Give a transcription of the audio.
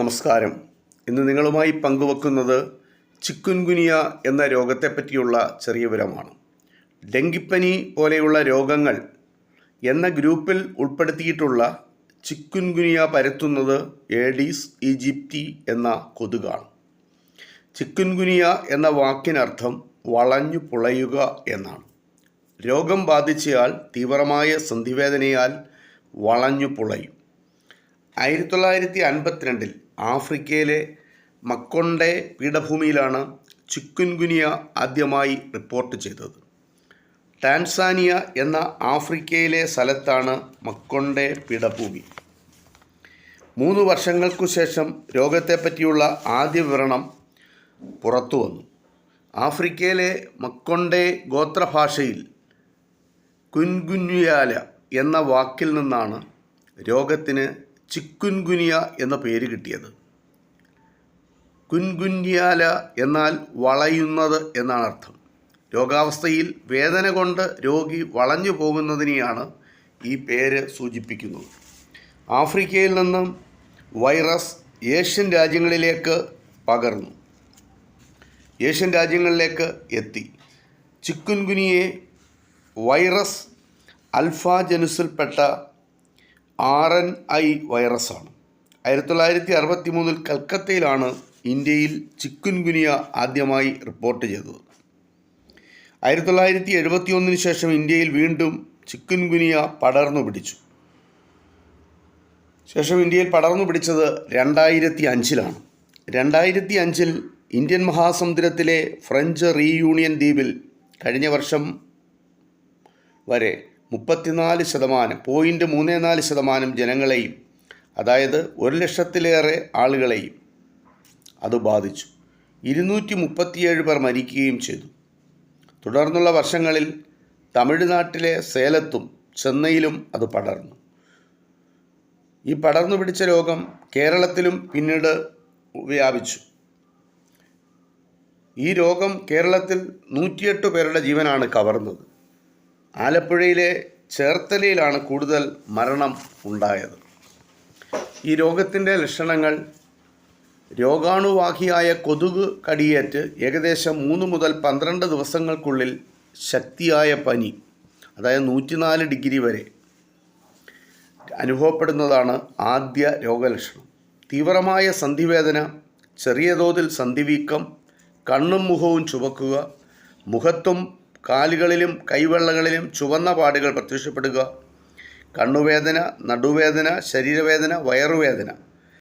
നമസ്കാരം. ഇന്ന് നിങ്ങളുമായി പങ്കുവെക്കുന്നത് ചിക്കുൻഗുനിയ എന്ന രോഗത്തെപ്പറ്റിയുള്ള ചെറിയ വിവരമാണ്. ഡെങ്കിപ്പനി പോലെയുള്ള രോഗങ്ങൾ എന്ന ഗ്രൂപ്പിൽ ഉൾപ്പെടുത്തിയിട്ടുള്ള ചിക്കുൻഗുനിയ പരത്തുന്നത് ഏഡീസ് ഈജിപ്തി എന്ന കൊതുകാണ്. ചിക്കുൻഗുനിയ എന്ന വാക്കിനർത്ഥം വളഞ്ഞു പുളയുക എന്നാണ്. രോഗം ബാധിച്ചയാൾ തീവ്രമായ സന്ധിവേദനയാൽ വളഞ്ഞു പുളയും. ആയിരത്തി തൊള്ളായിരത്തി അൻപത്തിരണ്ടിൽ ആഫ്രിക്കയിലെ മക്കൊണ്ടെ പീഠഭൂമിയിലാണ് ചിക്കുൻഗുനിയ ആദ്യമായി റിപ്പോർട്ട് ചെയ്തത്. ടാൻസാനിയ എന്ന ആഫ്രിക്കയിലെ സ്ഥലത്താണ് മക്കൊണ്ടെ പീഠഭൂമി. മൂന്ന് വർഷങ്ങൾക്കു ശേഷം രോഗത്തെപ്പറ്റിയുള്ള ആദ്യ വിവരണം പുറത്തു വന്നു ആഫ്രിക്കയിലെ മക്കൊണ്ടെ ഗോത്രഭാഷയിൽ കുൻഗുന്യാല എന്ന വാക്കിൽ നിന്നാണ് രോഗത്തിന് ചിക്കുൻഗുനിയ എന്ന പേര് കിട്ടിയത്. കുൻഗുന്യാല എന്നാൽ വളയുന്നത് എന്നാണ് അർത്ഥം. രോഗാവസ്ഥയിൽ വേദന കൊണ്ട് രോഗി വളഞ്ഞു പോകുന്നതിനെയാണ് ഈ പേര് സൂചിപ്പിക്കുന്നത്. ആഫ്രിക്കയിൽ നിന്നും വൈറസ് ഏഷ്യൻ രാജ്യങ്ങളിലേക്ക് പകർന്നു. ഏഷ്യൻ രാജ്യങ്ങളിലേക്ക് എത്തി. ചിക്കുൻഗുനിയെ വൈറസ് അൽഫ ജനുസിൽപ്പെട്ട ആർ എൻ ഐ വൈറസാണ്. ആയിരത്തി തൊള്ളായിരത്തി അറുപത്തി മൂന്നിൽ കൽക്കത്തയിലാണ് ഇന്ത്യയിൽ ചിക്കുൻഗുനിയ ആദ്യമായി റിപ്പോർട്ട് ചെയ്തത്. ആയിരത്തി തൊള്ളായിരത്തി എഴുപത്തി ഒന്നിന് ശേഷം ഇന്ത്യയിൽ വീണ്ടും ചിക്കുൻഗുനിയ പടർന്നു പിടിച്ചു. ശേഷം ഇന്ത്യയിൽ പടർന്നു പിടിച്ചത് രണ്ടായിരത്തി അഞ്ചിലാണ് രണ്ടായിരത്തി അഞ്ചിൽ ഇന്ത്യൻ മഹാസമുദ്രത്തിലെ ഫ്രഞ്ച് റീയൂണിയൻ ദ്വീപിൽ കഴിഞ്ഞ വർഷം വരെ മുപ്പത്തിനാല് ശതമാനം പോയിന്റ് മൂന്ന് നാല് ശതമാനം ജനങ്ങളെയും അതായത് ഒരു ലക്ഷത്തിലേറെ ആളുകളെയും അത് ബാധിച്ചു. ഇരുന്നൂറ്റി മുപ്പത്തിയേഴ് പേർ മരിക്കുകയും ചെയ്തു. തുടർന്നുള്ള വർഷങ്ങളിൽ തമിഴ്നാട്ടിലെ സേലത്തും ചെന്നൈയിലും അത് പടർന്നു. ഈ പടർന്നു പിടിച്ച രോഗം കേരളത്തിലും പിന്നീട് വ്യാപിച്ചു. ഈ രോഗം കേരളത്തിൽ നൂറ്റിയെട്ട് പേരുടെ ജീവനാണ് കവർന്നത്. ആലപ്പുഴയിലെ ചേർത്തലയിലാണ് കൂടുതൽ മരണം ഉണ്ടായത്. ഈ രോഗത്തിന്റെ ലക്ഷണങ്ങൾ രോഗാണുവാഹിയായ കൊതുക് കടിയേറ്റ് ഏകദേശം മൂന്ന് മുതൽ പന്ത്രണ്ട് ദിവസങ്ങൾക്കുള്ളിൽ ശക്തിയായ പനി അതായത് നൂറ്റിനാല് ഡിഗ്രി വരെ അനുഭവപ്പെടുന്നതാണ് ആദ്യ രോഗലക്ഷണം. തീവ്രമായ സന്ധിവേദന ചെറിയ തോതിൽ സന്ധിവീക്കം കണ്ണും മുഖവും ചുവക്കുക മുഖത്തും കാലുകളിലും കൈവെള്ളകളിലും ചുവന്ന പാടുകൾ പ്രത്യക്ഷപ്പെടുക. കണ്ണുവേദന നടുവേദന ശരീരവേദന വയറുവേദന.